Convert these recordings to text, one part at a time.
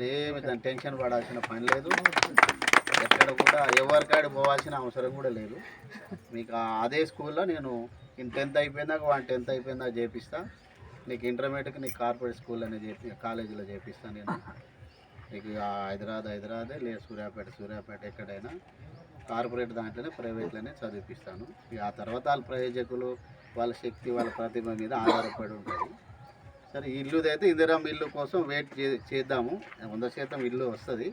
మీరు దాని టెన్షన్ పడాల్సిన పని లేదు. ఎక్కడ కూడా ఎవరికాడ పోవాల్సిన అవసరం కూడా లేదు. మీకు అదే స్కూల్లో నేను ఇంత టెన్త్ అయిపోయిందాక వాడిని టెన్త్ అయిపోయిందాక చేపిస్తా. నీకు ఇంటర్మీడియట్కి నీకు కార్పొరేట్ స్కూల్ అనేది చేపి కాలేజీలో చేపిస్తాను నేను. నీకు ఆ హైదరాబాద్ హైదరాబాదే లేదు సూర్యాపేట సూర్యాపేట ఎక్కడైనా కార్పొరేట్ దాంట్లోనే ప్రైవేట్లోనే చదివిపిస్తాను. ఇక ఆ తర్వాత వాళ్ళ ప్రయోజకులు వాళ్ళ శక్తి వాళ్ళ ప్రతిభ మీద ఆధారపడి ఉంటుంది. సరే ఇల్లుదైతే ఇల్లుది ఇల్లు కోసం వెయిట్ చే చేద్దాము. వంద శాతం ఇల్లు వస్తుంది.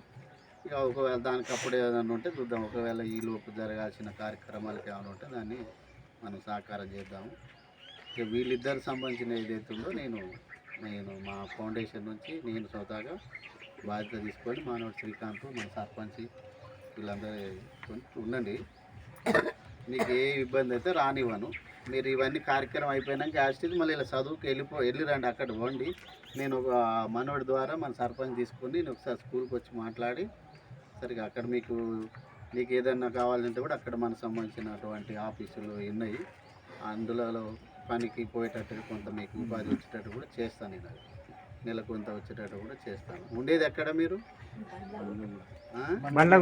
ఇక ఒకవేళ దానికి అప్పుడు ఏదైనా ఉంటే చూద్దాం. ఒకవేళ ఈ లోపు జరగాల్సిన కార్యక్రమాలకు ఏమైనా ఉంటే దాన్ని మనం సహకారం చేద్దాము. ఇక వీళ్ళిద్దరికి సంబంధించిన ఏదైతే ఉందో నేను నేను మా ఫౌండేషన్ నుంచి నేను సొంతగా బాధ్యత తీసుకొని మానవుడు శ్రీకాంత్ మన సర్పంచ్ వీళ్ళందరూ కొని ఉండండి. మీకు ఏ ఇబ్బంది అయితే రానివ్వను. మీరు ఇవన్నీ కార్యక్రమం అయిపోయినాక యాస్టిజ్ మళ్ళీ ఇలా చదువుకి వెళ్ళిపో వెళ్ళిరండి అక్కడ పోండి. నేను ఒక మనోడి ద్వారా మన సర్పంచ్ తీసుకుని నేను ఒకసారి స్కూల్కి వచ్చి మాట్లాడి సరిగా అక్కడ మీకు మీకు ఏదైనా కావాలంటే కూడా అక్కడ మనకు సంబంధించినటువంటి ఆఫీసులు ఉన్నాయి. అందులో పనికి పోయేటట్టు కొంత మీకు ఉపాధి వచ్చేటట్టు కూడా చేస్తాను నేను. నెలకు కొంత వచ్చేటట్టు కూడా చేస్తాను. ఉండేది ఎక్కడ మీరు? బండ్ల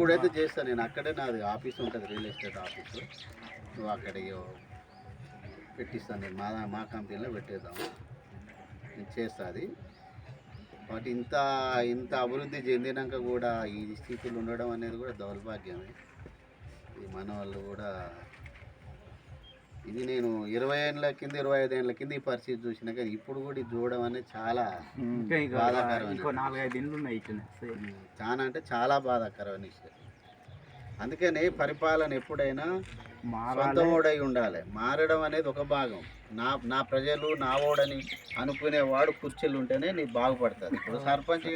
కూడా అయితే చేస్తాను నేను. అక్కడే నాది ఆఫీస్ ఉంటుంది రియల్ ఎస్టేట్ ఆఫీసు. నువ్వు అక్కడ ఇయ్యో పెట్టిస్తాను. నేను మా మా కంపెనీలో పెట్టేద్దాము నేను చేస్తా అది. వాటి ఇంత ఇంత అభివృద్ధి చెందినాక కూడా ఈ స్థితిలో ఉండడం అనేది కూడా దౌర్భాగ్యమే. ఇది మన వాళ్ళు కూడా ఇది నేను ఇరవై ఏళ్ళ కింద ఇరవై ఐదు ఏళ్ళ కింద ఈ పరిస్థితి చూసినా కానీ ఇప్పుడు కూడా ఇది చూడడం అనేది చాలా బాధాకరమైన చాలా అంటే చాలా బాధాకరమైన విషయం. అందుకని పరిపాలన ఎప్పుడైనా సొంత మారాలి. ఓడై ఉండాలి. మారడం అనేది ఒక భాగం. నా నా ప్రజలు నా ఓడని అనుకునేవాడు కుర్చీలు ఉంటేనే నీకు బాగుపడుతుంది ఇప్పుడు సర్పంచ్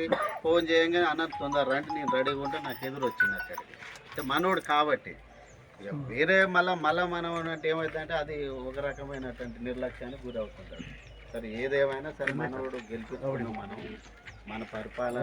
ఫోన్ చేయంగానే అన్న తొందర రండి నేను రెడీగా ఉంటే నాకు ఎదురు వచ్చింది అక్కడికి. అంటే మనోడు కాబట్టి. వేరే మళ్ళీ మళ్ళీ మనం అంటే ఏమవుతుందంటే అది ఒక రకమైనటువంటి నిర్లక్ష్యానికి గురవుతుంటాడు. సరే ఏదేమైనా సరే మనోడు గెలిపించుకున్నాం మనం మన పరిపాలన